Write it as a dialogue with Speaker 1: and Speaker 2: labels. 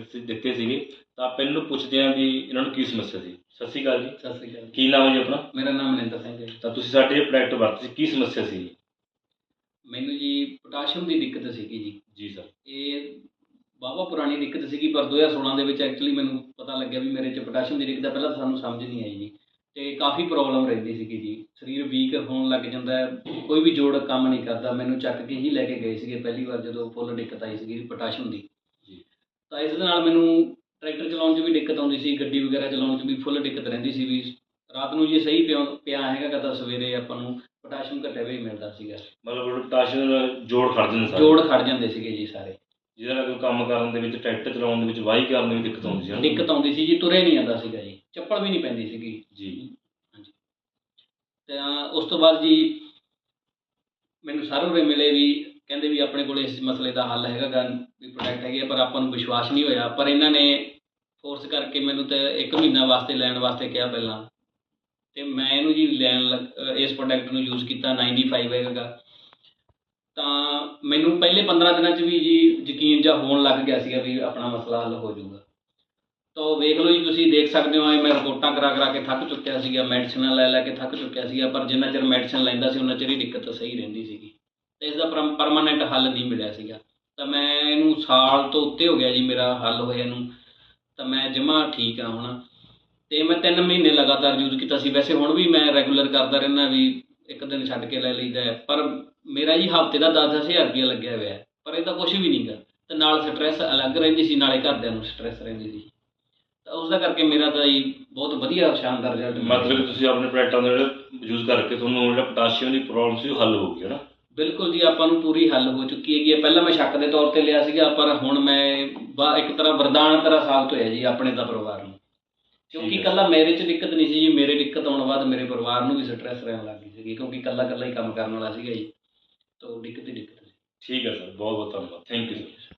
Speaker 1: ਤੁਸੀਂ ਦਿੱਤੇ ਸੀਗੇ ਤਾਂ ਇਹਨਾਂ ਨੂੰ ਪੁੱਛਦੇ ਹਾਂ ਵੀ ਇਹਨਾਂ ਨੂੰ ਕੀ ਸਮੱਸਿਆ ਸੀ। ਸਤਿ ਸ਼੍ਰੀ ਅਕਾਲ ਜੀ।
Speaker 2: ਸਤਿ ਸ੍ਰੀ ਅਕਾਲ
Speaker 1: ਕੀ ਨਾਮ ਹੈ ਜੀ ਆਪਣਾ?
Speaker 2: ਮੇਰਾ ਨਾਮ ਮਨਿੰਦਰ ਸਿੰਘ ਹੈ ਜੀ।
Speaker 1: ਤਾਂ ਤੁਸੀਂ ਸਾਡੇ ਇਹ ਪ੍ਰੋਡਕਟ ਵਰਤੇ ਸੀ ਕੀ ਸਮੱਸਿਆ ਸੀ?
Speaker 2: ਮੈਨੂੰ ਜੀ ਪੋਟਾਸ਼ੀਅਮ ਦੀ ਦਿੱਕਤ ਸੀਗੀ ਜੀ।
Speaker 1: ਜੀ ਸਰ
Speaker 2: ਇਹ ਬਾਬਾ ਪੁਰਾਣੀ ਦਿੱਕਤ ਸੀਗੀ ਪਰ 2016 ਦੇ ਵਿੱਚ ਐਕਚੁਅਲੀ ਮੈਨੂੰ ਪਤਾ ਲੱਗਿਆ ਵੀ ਮੇਰੇ 'ਚ ਪੋਟਾਸ਼ੀਅਮ ਦੀ ਦਿੱਕਤ ਹੈ ਪਹਿਲਾਂ ਤਾਂ ਸਾਨੂੰ ਸਮਝ ਨਹੀਂ ਆਈ ਜੀ। ਤੇ ਕਾਫੀ ਪ੍ਰੋਬਲਮ ਰਹਿੰਦੀ ਸੀਗੀ ਜੀ। ਸਰੀਰ ਵੀਕ ਹੋਣ ਲੱਗ ਜਾਂਦਾ ਹੈ ਕੋਈ ਵੀ ਜੋੜ ਕੰਮ ਨਹੀਂ ਕਰਦਾ। ਮੈਨੂੰ ਚੱਕ ਕੇ ਹੀ ਲੈ ਕੇ ਗਏ ਸੀਗੇ ਪਹਿਲੀ ਵਾਰ ਜਦੋਂ ਫੁੱਲ ਦਿੱਕਤ ਆਈ ਸੀਗੀ ਪੋਟਾਸ਼ੀਅਮ ਦੀ। ਤਾਂ ਇਸ ਦੇ ਨਾਲ ਮੈਨੂੰ ਟਰੈਕਟਰ ਚਲਾਉਣ 'ਚ ਵੀ ਦਿੱਕਤ ਆਉਂਦੀ ਸੀ ਗੱਡੀ ਵਗੈਰਾ ਚਲਾਉਣ 'ਚ ਵੀ ਫੁੱਲ ਦਿੱਕਤ ਰਹਿੰਦੀ ਸੀ ਵੀ ਰਾਤ ਨੂੰ ਜੇ ਸਹੀ ਪਿਆ ਪਿਆ ਹੈਗਾ ਤਾਂ ਸਵੇਰੇ ਆਪਾਂ ਨੂੰ ਪੋਟਾਸ਼ੀਅਮ ਘਟਿਆ ਵੀ ਮਿਲਦਾ ਸੀਗਾ।
Speaker 1: ਮਤਲਬ ਪੋਟਾਸ਼ੀਅਮ ਜੋੜ ਖੜ ਜਾਂਦੇ ਸਾਰੇ?
Speaker 2: ਜੋੜ ਖੜ ਜਾਂਦੇ ਸੀਗੇ ਜੀ ਸਾਰੇ।
Speaker 1: ਜਿਹਦੇ ਨਾਲ ਕੋਈ ਕੰਮ ਕਰਨ ਦੇ ਵਿੱਚ ਟਰੈਕਟਰ ਚਲਾਉਣ ਦੇ ਵਿੱਚ ਵਾਹੀ ਕਰਨ ਦੇ ਵਿੱਚ ਦਿੱਕਤ ਆਉਂਦੀ ਸੀ?
Speaker 2: ਦਿੱਕਤ ਆਉਂਦੀ ਸੀ ਜੀ ਤੁਰੇ ਨਹੀਂ ਆਉਂਦਾ ਸੀਗਾ ਜੀ ਚੱਪਲ ਵੀ ਨਹੀਂ ਪੈਂਦੀ ਸੀਗੀ।
Speaker 1: ਜੀ।
Speaker 2: ਤਾਂ ਉਸ ਤੋਂ ਬਾਅਦ ਜੀ ਮੈਨੂੰ ਸਾਰੇ ਮਿਲੇ ਵੀ ਕਹਿੰਦੇ ਵੀ ਆਪਣੇ ਕੋਲ ਇਸ ਮਸਲੇ ਦਾ ਹੱਲ ਹੈਗਾ ਗਾ ਵੀ ਪ੍ਰੋਡਕਟ ਹੈਗੇ ਆ, ਪਰ ਆਪਾਂ ਨੂੰ ਵਿਸ਼ਵਾਸ ਨਹੀਂ ਹੋਇਆ। ਪਰ ਇਹਨਾਂ ਨੇ ਫੋਰਸ ਕਰਕੇ ਮੈਨੂੰ ਤਾਂ ਇੱਕ ਮਹੀਨਾ ਵਾਸਤੇ ਲੈਣ ਵਾਸਤੇ ਕਿਹਾ ਪਹਿਲਾਂ। ਤੇ ਮੈਂ ਇਹਨੂੰ ਜੀ ਲੈਣ ਲੱਗ- ਇਸ ਪ੍ਰੋਡਕਟ ਨੂੰ ਯੂਜ਼ ਕੀਤਾ 95 ਹੈਗਾ। ਤਾਂ ਮੈਨੂੰ ਪਹਿਲੇ 15 ਦਿਨਾਂ 'ਚ ਵੀ ਜੀ ਯਕੀਨ ਜਿਹਾ ਹੋਣ ਲੱਗ ਗਿਆ ਸੀਗਾ ਵੀ ਆਪਣਾ ਮਸਲਾ ਹੱਲ ਹੋ ਜਾਊਗਾ। ਤਾਂ ਵੇਖ ਲਓ ਜੀ ਤੁਸੀਂ ਦੇਖ ਸਕਦੇ ਹੋ ਇਹ ਮੈਂ ਰਿਪੋਰਟਾਂ ਕਰਾ ਕਰਾ ਕੇ ਥੱਕ ਚੁੱਕਿਆ ਸੀਗਾ ਮੈਡੀਸਨਾਂ ਲੈ ਲੈ ਕੇ ਥੱਕ ਚੁੱਕਿਆ ਸੀਗਾ ਪਰ ਜਿੰਨਾ ਚਿਰ ਮੈਡੀਸਨ ਲੈਂਦਾ ਸੀ ਉਹਨਾਂ ਚਿਰ ਹੀ ਦਿੱਕਤ ਸਹੀ ਰਹਿੰਦੀ ਤੇ ਇਸ ਦਾ ਪਰਮਾਨੈਂਟ ਹੱਲ ਨਹੀਂ ਮਿਲਿਆ ਸੀਗਾ। ਤਾਂ ਮੈਂ ਇਹਨੂੰ ਸਾਲ ਤੋਂ ਉੱਤੇ ਹੋ ਗਿਆ ਜੀ ਮੇਰਾ ਹੱਲ ਹੋਇਆ ਨੂੰ। ਤਾਂ ਮੈਂ ਜਮਾ ਠੀਕ ਆ ਹੁਣ। ਤੇ ਮੈਂ 3 ਮਹੀਨੇ ਲਗਾਤਾਰ ਯੂਜ਼ ਕੀਤਾ ਸੀ। ਵੈਸੇ ਹੁਣ ਵੀ ਮੈਂ ਰੈਗੂਲਰ ਕਰਦਾ ਰਹਿੰਦਾ ਵੀ ਇੱਕ ਦਿਨ ਛੱਡ ਕੇ ਲੈ ਲਈਦਾ ਹੈ। ਪਰ ਮੇਰਾ ਜੀ ਹਫ਼ਤੇ ਦਾ 10-10000 ਰੁਪਇਆ ਲੱਗਿਆ ਹੋਇਆ। ਪਰ ਇਹਦਾ ਤਾਂ ਕੁਝ ਵੀ ਨਹੀਂਗਾ ਤੇ ਨਾਲ ਸਟ੍ਰੈਸ ਅਲੱਗ ਰਹਿੰਦੀ ਸੀ, ਨਾਲੇ ਘਰਦਿਆਂ ਨੂੰ ਸਟ੍ਰੈਸ ਰਹਿੰਦੀ ਸੀ। ਤਾਂ ਉਸ ਦਾ ਕਰਕੇ ਮੇਰਾ ਤਾਂ ਜੀ ਬਹੁਤ ਵਧੀਆ ਸ਼ਾਨਦਾਰ ਰਿਜ਼ਲਟ
Speaker 1: ਮਤਲਬ ਤੁਸੀਂ ਆਪਣੇ ਪ੍ਰੋਡਕਟਾਂ ਦਾ ਜਿਹੜਾ ਯੂਜ਼ ਕਰਕੇ ਤੁਹਾਨੂੰ ਜਿਹੜਾ ਪੋਟਾਸ਼ੀਅਮ ਦੀ ਪ੍ਰੋਬਲਮ ਸੀ ਉਹ ਹੱਲ ਹੋ ਗਈ, ਹੈ ਨਾ?
Speaker 2: ਬਿਲਕੁਲ ਜੀ ਆਪਾਂ ਨੂੰ ਪੂਰੀ ਹੱਲ ਹੋ ਚੁੱਕੀ ਹੈਗੀ ਹੈ। ਪਹਿਲਾਂ ਮੈਂ ਸ਼ੱਕ ਦੇ ਤੌਰ ਤੇ ਲਿਆ ਸੀਗਾ ਪਰ ਹੁਣ ਮੈਂ ਇੱਕ ਤਰ੍ਹਾਂ ਵਰਦਾਨ ਤਰ੍ਹਾਂ ਸਾਬਤ ਹੋਇਆ ਜੀ ਆਪਣੇ ਦਾ ਪਰਿਵਾਰ ਨੂੰ। ਕਿਉਂਕਿ। ਕੱਲਾ ਮੇਰੇ 'ਚ ਦਿੱਕਤ ਨਹੀਂ ਸੀ ਜੀ ਮੇਰੇ ਦਿੱਕਤ ਆਉਣ ਬਾਅਦ ਮੇਰੇ ਪਰਿਵਾਰ ਨੂੰ ਵੀ ਸਟ੍ਰੈਸ ਰਹਿਣ ਲੱਗ ਗਈ ਸੀਗੀ ਕਿਉਂਕਿ ਕੱਲਾ ਕੱਲਾ ਹੀ ਕੰਮ ਕਰਨ ਵਾਲਾ ਸੀਗਾ ਜੀ। ਤਾਂ ਦਿੱਕਤ ਹੀ ਦਿੱਕਤ ਸੀ।
Speaker 1: ਠੀਕ ਹੈ ਸਰ ਬਹੁਤ ਬਹੁਤ ਧੰਨਵਾਦ। Thank you sir